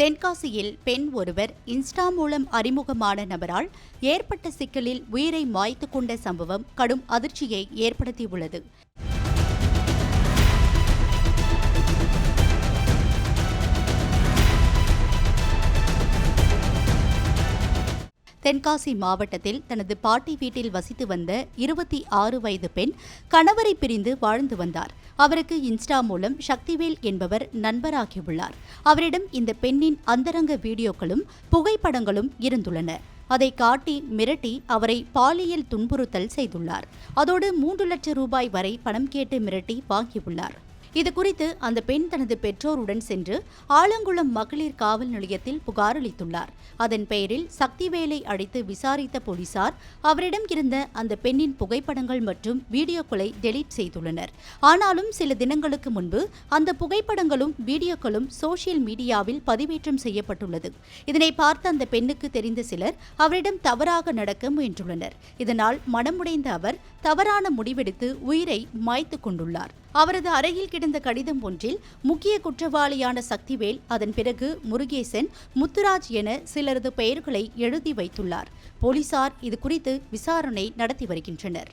தென்காசியில் பெண் ஒருவர் இன்ஸ்டா மூலம் அறிமுகமான நபரால் ஏற்பட்ட சிக்கலில் உயிரை மாய்த்து கொண்ட சம்பவம் கடும் அதிர்ச்சியை ஏற்படுத்தியுள்ளது. தென்காசி மாவட்டத்தில் தனது பாட்டி வீட்டில் வசித்து வந்த இருபத்தி ஆறு வயது பெண் கணவரை பிரிந்து வாழ்ந்து வந்தார். அவருக்கு இன்ஸ்டா மூலம் சக்திவேல் என்பவர் நண்பராகியுள்ளார். அவரிடம் இந்த பெண்ணின் அந்தரங்க வீடியோக்களும் புகைப்படங்களும் இருந்துள்ளன. அதை காட்டி மிரட்டி அவரை பாலியல் துன்புறுத்தல் செய்துள்ளார். அதோடு மூன்று லட்சம் ரூபாய் வரை பணம் கேட்டு மிரட்டி வாங்கியுள்ளார். இதுகுறித்து அந்த பெண் தனது பெற்றோருடன் சென்று ஆலங்குளம் மகளிர் காவல் நிலையத்தில் புகார் அளித்துள்ளார். அதன் பெயரில் சக்திவேலை அழைத்து விசாரித்த போலீசார் அவரிடம் இருந்த அந்த பெண்ணின் புகைப்படங்கள் மற்றும் வீடியோக்களை டெலீட் செய்துள்ளனர். ஆனாலும் சில தினங்களுக்கு முன்பு அந்த புகைப்படங்களும் வீடியோக்களும் சோசியல் மீடியாவில் பதிவேற்றம் செய்யப்பட்டுள்ளது. இதனை பார்த்த அந்த பெண்ணுக்கு தெரிந்த சிலர் அவரிடம் தவறாக நடக்க முயன்றுள்ளனர். இதனால் மனமுடைந்த அவர் தவறான முடிவெடுத்து உயிரை மாய்த்து கொண்டுள்ளார். அவரது அறையில் கிடந்த கடிதம் ஒன்றில் முக்கிய குற்றவாளியான சக்திவேல் அதன் பிறகு முருகேசன் முத்துராஜ் என சிலரது பெயர்களை எழுதி வைத்துள்ளார். போலீசார் இது குறித்து விசாரணை நடத்தி வருகின்றனர்.